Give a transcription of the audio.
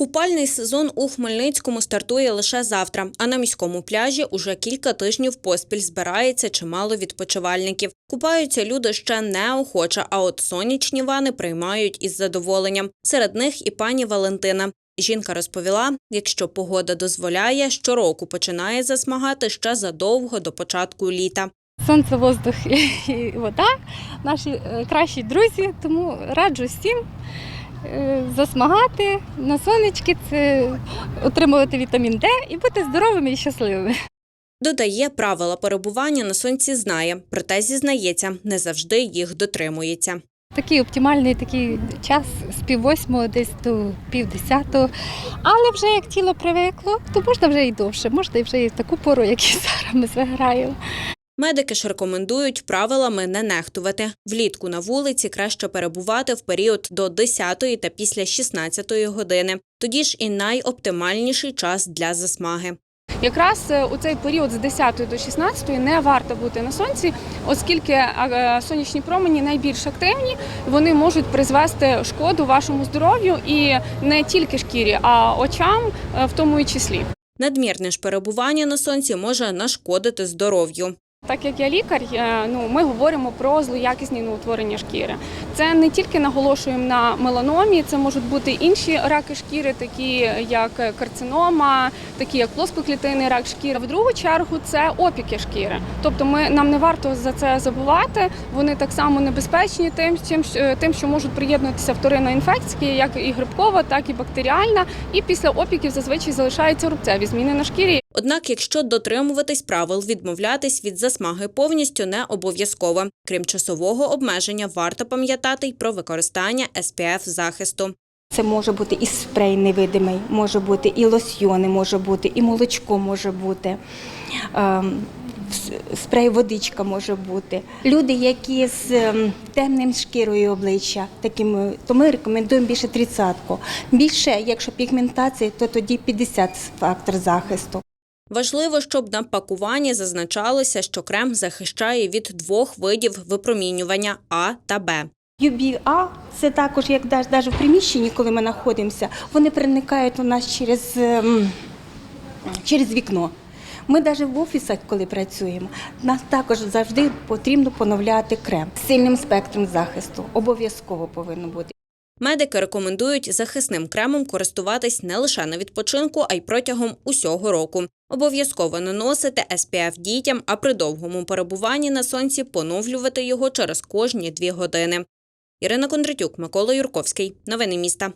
Купальний сезон у Хмельницькому стартує лише завтра, а на міському пляжі уже кілька тижнів поспіль збирається чимало відпочивальників. Купаються люди ще неохоче, а от сонячні вани приймають із задоволенням. Серед них і пані Валентина. Жінка розповіла, якщо погода дозволяє, щороку починає засмагати ще задовго до початку літа. Сонце, воздух і- вода наші е, кращі друзі, тому раджу всім засмагати на сонечки, це отримувати вітамін Д і бути здоровими і щасливими. Додає, правила перебування на сонці знає, проте зізнається, не завжди їх дотримується. Такий оптимальний такий час з пів восьмого десь до пів десятого. Але вже як тіло привикло, то можна вже і довше, можна і вже і в таку пору, як і зараз ми заграємо. Медики ж рекомендують правилами не нехтувати. Влітку на вулиці краще перебувати в період до 10 та після 16 години. Тоді ж і найоптимальніший час для засмаги. Якраз е, у цей період з 10 до 16 не варто бути на сонці, оскільки е, сонячні промені найбільш активні, вони можуть призвести шкоду вашому здоров'ю і не тільки шкірі, а очам е, в тому і числі. Надмірне ж перебування на сонці може нашкодити здоров'ю. Так як я лікар, ну ми говоримо про злоякісні утворення шкіри. Це не тільки наголошуємо на меланомі, це можуть бути інші раки шкіри, такі як карцинома, такі як плоскоклітинний рак шкіри. В другу чергу це опіки шкіри. Тобто, ми нам не варто за це забувати. Вони так само небезпечні тим, чим тим, що можуть приєднуватися вторинна інфекція, як і грибкова, так і бактеріальна. І після опіків зазвичай залишаються рубцеві зміни на шкірі. Однак, якщо дотримуватись правил, відмовлятись від засмаги повністю не обов'язково. Крім часового обмеження, варто пам'ятати й про використання SPF захисту. Це може бути і спрей невидимий, може бути і лосьйони, може бути, і молочко може бути. ем, Спрей водичка може бути. Люди, які з ем, темним шкірою обличчя, такими, то ми рекомендуємо більше тридцятку. Більше, якщо пігментація, то тоді 50 фактор захисту. Важливо, щоб на пакуванні зазначалося, що крем захищає від двох видів випромінювання А та Б. UVA – це також, як навіть в приміщенні, коли ми знаходимося, вони проникають у нас через, ем, через вікно. Ми навіть в офісах, коли працюємо, нас також завжди потрібно поновляти крем з сильним спектром захисту. Обов'язково повинно бути. Медики рекомендують захисним кремом користуватись не лише на відпочинку, а й протягом усього року. Обов'язково наносити SPF дітям, а при довгому перебуванні на сонці поновлювати його через кожні дві години. Ірина Кондратюк, Микола Юрковський. Новини міста.